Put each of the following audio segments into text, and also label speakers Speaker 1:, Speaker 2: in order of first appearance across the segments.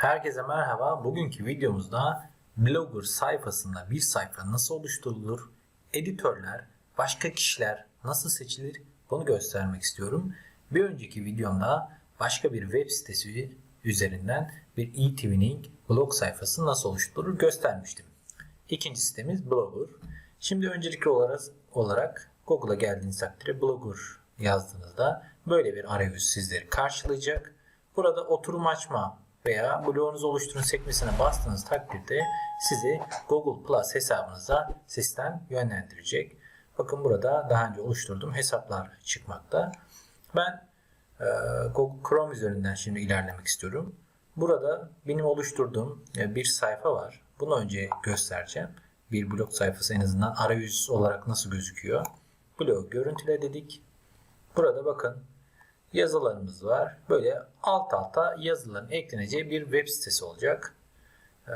Speaker 1: Herkese merhaba. Bugünkü videomuzda Blogger sayfasında bir sayfa nasıl oluşturulur, editörler, başka kişiler nasıl seçilir bunu göstermek istiyorum. Bir önceki videomda başka bir web sitesi üzerinden bir e-twinning blog sayfası nasıl oluşturulur göstermiştim. İkinci sitemiz Blogger. Şimdi öncelikli olarak, olarak Google'a geldiğiniz takdirde Blogger yazdığınızda böyle bir arayüz sizleri karşılayacak. Burada oturum açma veya blogunuzu oluşturun sekmesine bastığınız takdirde sizi Google Plus hesabınıza sistem yönlendirecek. Bakın burada daha önce oluşturduğum hesaplar çıkmakta. Ben e, Google Chrome üzerinden şimdi ilerlemek istiyorum. Burada benim oluşturduğum e, bir sayfa var. Bunu önce göstereceğim. Bir blog sayfası en azından arayüz olarak nasıl gözüküyor. Blog görüntüle dedik. Burada bakın yazılarımız var. Böyle alt alta yazıların ekleneceği bir web sitesi olacak. Ee,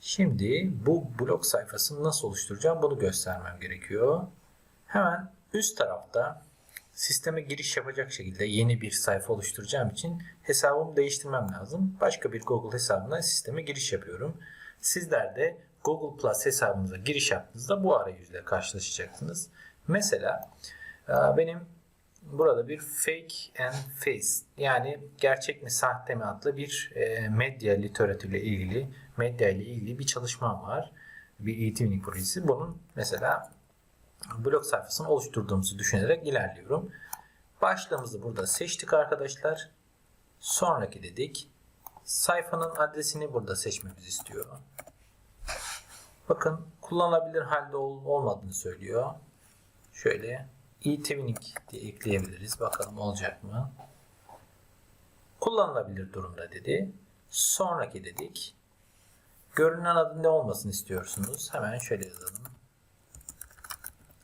Speaker 1: Şimdi bu blog sayfasını nasıl oluşturacağım bunu göstermem gerekiyor. Hemen üst tarafta sisteme giriş yapacak şekilde yeni bir sayfa oluşturacağım için hesabımı değiştirmem lazım. Başka bir Google hesabına sisteme giriş yapıyorum. Sizler de Google Plus hesabınıza giriş yaptığınızda bu arayüzle karşılaşacaksınız. Mesela e, benim burada bir fake and face yani gerçek mi sahte mi adlı bir e, medya literatürle ilgili medya ile ilgili bir çalışmam var. Bir eğitimlik projesi. Bunun mesela blog sayfasını oluşturduğumuzu düşünerek ilerliyorum. Başlığımızı burada seçtik arkadaşlar. Sonraki dedik. Sayfanın adresini burada seçmemizi istiyor. Bakın kullanılabilir halde ol, olmadığını söylüyor. Şöyle e-twinning diye ekleyebiliriz. Bakalım olacak mı? Kullanılabilir durumda dedi. Sonraki dedik. Görünen adın ne olmasını istiyorsunuz? Hemen şöyle yazalım.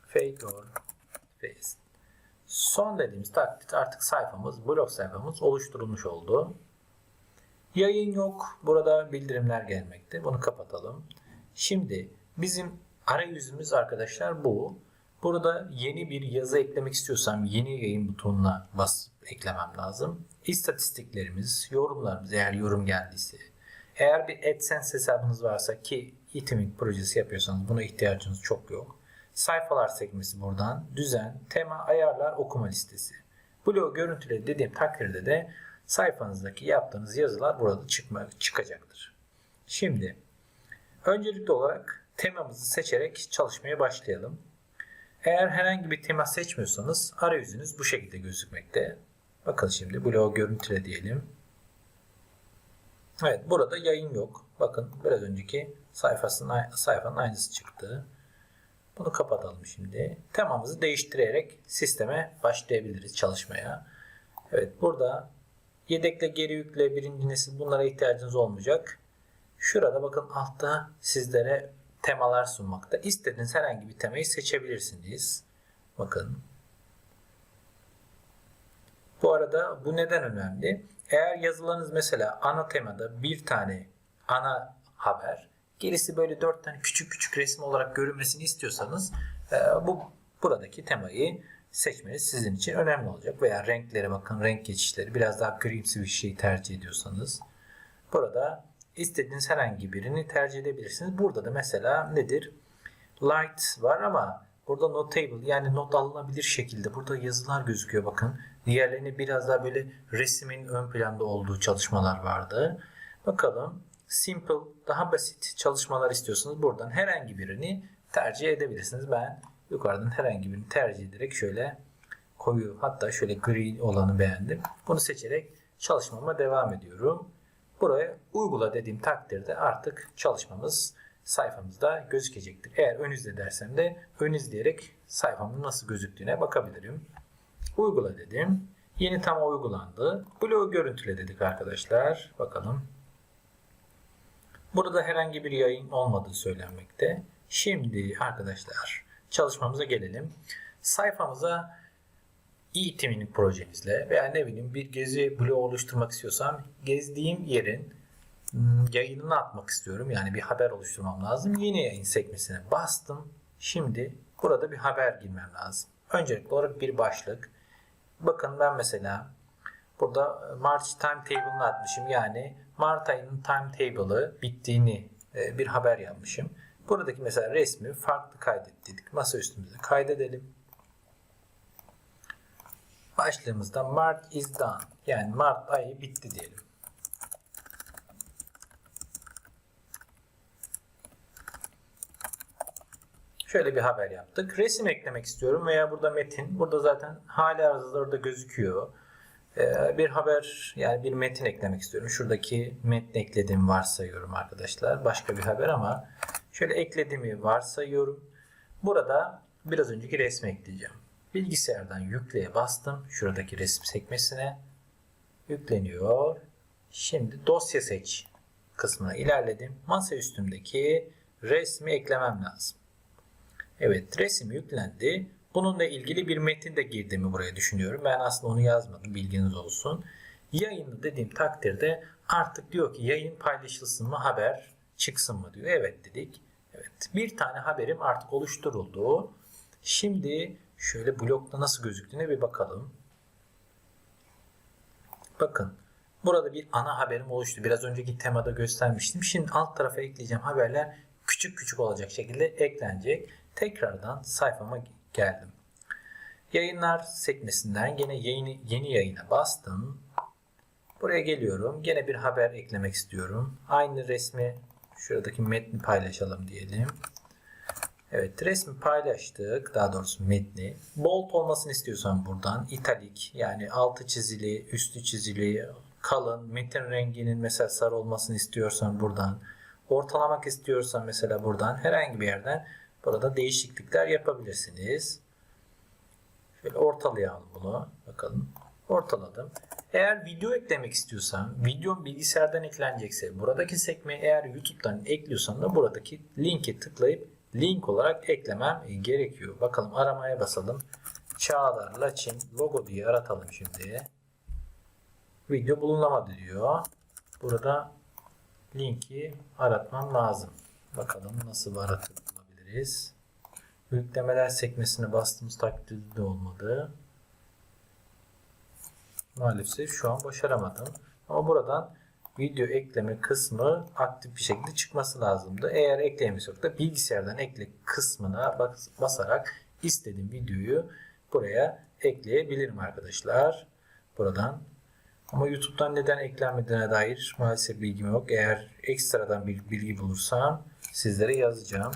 Speaker 1: Fake or face. Son dediğimiz takdirde artık sayfamız, blog sayfamız oluşturulmuş oldu. Yayın yok. Burada bildirimler gelmekte. Bunu kapatalım. Şimdi bizim arayüzümüz arkadaşlar bu. Burada yeni bir yazı eklemek istiyorsam yeni yayın butonuna basıp eklemem lazım. İstatistiklerimiz, yorumlarımız eğer yorum geldiyse. Eğer bir AdSense hesabınız varsa ki e projesi yapıyorsanız buna ihtiyacınız çok yok. Sayfalar sekmesi buradan. Düzen, tema, ayarlar, okuma listesi. Blog görüntüleri dediğim takdirde de sayfanızdaki yaptığınız yazılar burada çıkma, çıkacaktır. Şimdi öncelikli olarak temamızı seçerek çalışmaya başlayalım. Eğer herhangi bir tema seçmiyorsanız arayüzünüz bu şekilde gözükmekte. Bakın şimdi blog görüntüle diyelim. Evet burada yayın yok. Bakın biraz önceki sayfasının sayfanın aynısı çıktı. Bunu kapatalım şimdi. Temamızı değiştirerek sisteme başlayabiliriz çalışmaya. Evet burada yedekle geri yükle birinci nesil bunlara ihtiyacınız olmayacak. Şurada bakın altta sizlere temalar sunmakta. İstediğiniz herhangi bir temayı seçebilirsiniz. Bakın. Bu arada bu neden önemli? Eğer yazılarınız mesela ana temada bir tane ana haber, gerisi böyle dört tane küçük küçük resim olarak görünmesini istiyorsanız e, bu buradaki temayı seçmeniz sizin için önemli olacak. Veya renklere bakın, renk geçişleri biraz daha grimsi bir şey tercih ediyorsanız burada istediğiniz herhangi birini tercih edebilirsiniz. Burada da mesela nedir? Light var ama burada notable yani not alınabilir şekilde burada yazılar gözüküyor bakın. Diğerlerini biraz daha böyle resmin ön planda olduğu çalışmalar vardı. Bakalım simple daha basit çalışmalar istiyorsanız buradan herhangi birini tercih edebilirsiniz. Ben yukarıdan herhangi birini tercih ederek şöyle koyu hatta şöyle gri olanı beğendim. Bunu seçerek çalışmama devam ediyorum. Buraya uygula dediğim takdirde artık çalışmamız sayfamızda gözükecektir. Eğer ön izle dersem de ön izleyerek sayfamın nasıl gözüktüğüne bakabilirim. Uygula dedim. Yeni tam uygulandı. Bloğu görüntüle dedik arkadaşlar. Bakalım. Burada herhangi bir yayın olmadığı söylenmekte. Şimdi arkadaşlar çalışmamıza gelelim. Sayfamıza e-teaming projemizle veya ne bileyim bir gezi bloğu oluşturmak istiyorsam gezdiğim yerin yayınını atmak istiyorum. Yani bir haber oluşturmam lazım. Yeni yayın sekmesine bastım. Şimdi burada bir haber girmem lazım. Öncelikli olarak bir başlık. Bakın ben mesela Burada March timetable'ını atmışım. Yani Mart ayının timetable'ı bittiğini e, bir haber yapmışım. Buradaki mesela resmi farklı kaydet dedik. Masa üstümüze kaydedelim. Başlığımızda Mart is done. Yani Mart ayı bitti diyelim. Şöyle bir haber yaptık. Resim eklemek istiyorum veya burada metin. Burada zaten hali orada gözüküyor. Ee, bir haber yani bir metin eklemek istiyorum. Şuradaki metni eklediğimi varsayıyorum arkadaşlar. Başka bir haber ama şöyle eklediğimi varsayıyorum. Burada biraz önceki resmi ekleyeceğim. Bilgisayardan yükleye bastım. Şuradaki resim sekmesine. Yükleniyor. Şimdi dosya seç kısmına ilerledim. Masa üstümdeki resmi eklemem lazım. Evet resim yüklendi. Bununla ilgili bir metin de girdiğimi buraya düşünüyorum. Ben aslında onu yazmadım bilginiz olsun. Yayını dediğim takdirde artık diyor ki yayın paylaşılsın mı haber çıksın mı diyor. Evet dedik. Evet bir tane haberim artık oluşturuldu. Şimdi şöyle blokta nasıl gözüktüğüne bir bakalım. Bakın burada bir ana haberim oluştu. Biraz önceki temada göstermiştim. Şimdi alt tarafa ekleyeceğim haberler küçük küçük olacak şekilde eklenecek. Tekrardan sayfama geldim. Yayınlar sekmesinden gene yeni, yeni yayına bastım. Buraya geliyorum. Gene bir haber eklemek istiyorum. Aynı resmi şuradaki metni paylaşalım diyelim. Evet resmi paylaştık. Daha doğrusu metni. Bold olmasını istiyorsan buradan italik yani altı çizili, üstü çizili, kalın, metin renginin mesela sarı olmasını istiyorsan buradan. Ortalamak istiyorsan mesela buradan herhangi bir yerden burada değişiklikler yapabilirsiniz. Şöyle ortalayalım bunu. Bakalım. Ortaladım. Eğer video eklemek istiyorsan, videom bilgisayardan eklenecekse, buradaki sekmeyi eğer YouTube'dan ekliyorsan da buradaki linki tıklayıp link olarak eklemem gerekiyor. Bakalım aramaya basalım. Çağlar Laçin logo diye aratalım şimdi. Video bulunamadı diyor. Burada linki aratmam lazım. Bakalım nasıl aratabiliriz. Yüklemeler sekmesine bastığımız takdirde de olmadı. Maalesef şu an başaramadım. Ama buradan video ekleme kısmı aktif bir şekilde çıkması lazımdı. Eğer ekleyemiz yok da bilgisayardan ekle kısmına basarak istediğim videoyu buraya ekleyebilirim arkadaşlar. Buradan ama YouTube'dan neden eklenmediğine dair maalesef bilgim yok. Eğer ekstradan bir bilgi bulursam sizlere yazacağım.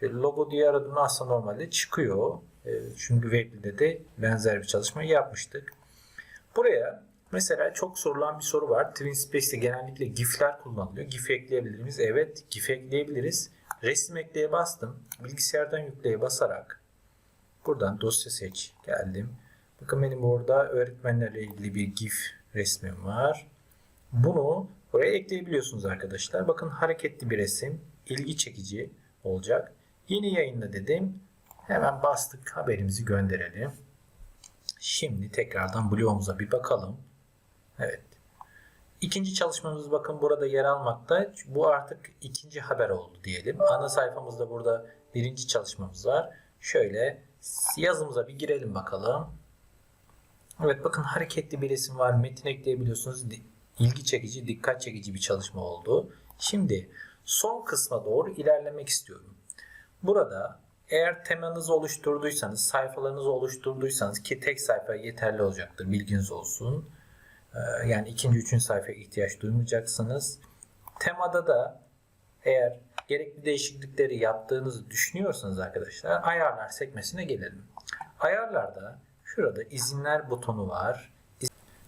Speaker 1: Şöyle logo diye aradığımda aslında normalde çıkıyor. E, çünkü Webli'de de benzer bir çalışma yapmıştık. Buraya mesela çok sorulan bir soru var. TwinSpace'te genellikle GIF'ler kullanılıyor. GIF ekleyebilir miyiz? Evet GIF ekleyebiliriz. Resim ekleye bastım. Bilgisayardan yükleye basarak buradan dosya seç geldim. Bakın benim burada öğretmenlerle ilgili bir GIF resmim var. Bunu buraya ekleyebiliyorsunuz arkadaşlar. Bakın hareketli bir resim. ilgi çekici olacak. Yeni yayınla dedim. Hemen bastık haberimizi gönderelim. Şimdi tekrardan blogumuza bir bakalım. Evet. İkinci çalışmamız bakın burada yer almakta. Bu artık ikinci haber oldu diyelim. Ana sayfamızda burada birinci çalışmamız var. Şöyle yazımıza bir girelim bakalım. Evet bakın hareketli bir resim var. Metin ekleyebiliyorsunuz. İlgi çekici, dikkat çekici bir çalışma oldu. Şimdi son kısma doğru ilerlemek istiyorum. Burada eğer temanızı oluşturduysanız, sayfalarınızı oluşturduysanız ki tek sayfa yeterli olacaktır bilginiz olsun. Ee, yani ikinci, üçüncü sayfaya ihtiyaç duymayacaksınız. Temada da eğer gerekli değişiklikleri yaptığınızı düşünüyorsanız arkadaşlar ayarlar sekmesine gelelim. Ayarlarda şurada izinler butonu var.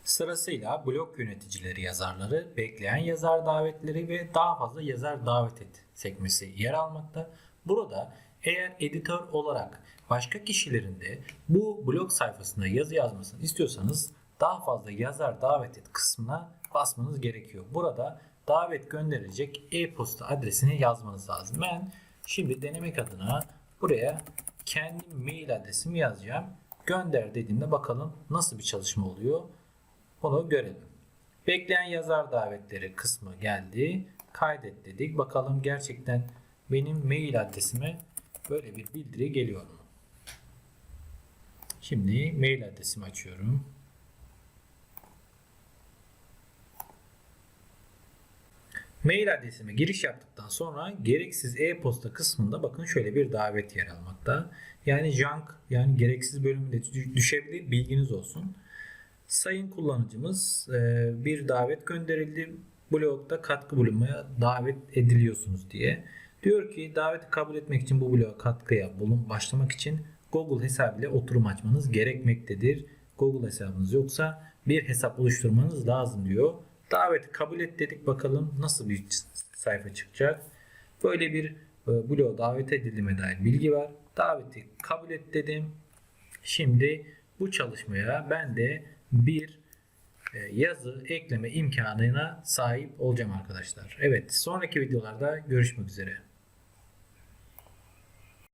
Speaker 1: Sırasıyla blok yöneticileri yazarları, bekleyen yazar davetleri ve daha fazla yazar davet et sekmesi yer almakta. Burada eğer editör olarak başka kişilerin de bu blog sayfasında yazı yazmasını istiyorsanız daha fazla yazar davet et kısmına basmanız gerekiyor. Burada davet gönderilecek e-posta adresini yazmanız lazım. Ben şimdi denemek adına buraya kendi mail adresimi yazacağım. Gönder dediğimde bakalım nasıl bir çalışma oluyor. Onu görelim. Bekleyen yazar davetleri kısmı geldi. Kaydet dedik. Bakalım gerçekten benim mail adresime böyle bir bildiri geliyor mu? Şimdi mail adresimi açıyorum. Mail adresime giriş yaptıktan sonra gereksiz e-posta kısmında bakın şöyle bir davet yer almakta. Yani junk yani gereksiz bölümüne dü- düşebilir bilginiz olsun. Sayın kullanıcımız e, bir davet gönderildi. Blogda katkı bulunmaya davet ediliyorsunuz diye. Diyor ki daveti kabul etmek için bu bloğa katkıya bulun başlamak için Google hesabıyla oturum açmanız gerekmektedir. Google hesabınız yoksa bir hesap oluşturmanız lazım diyor. Daveti kabul et dedik bakalım nasıl bir sayfa çıkacak. Böyle bir e, bloğa davet edildiğime dair bilgi var. Daveti kabul et dedim. Şimdi bu çalışmaya ben de bir e, yazı ekleme imkanına sahip olacağım arkadaşlar. Evet sonraki videolarda görüşmek üzere.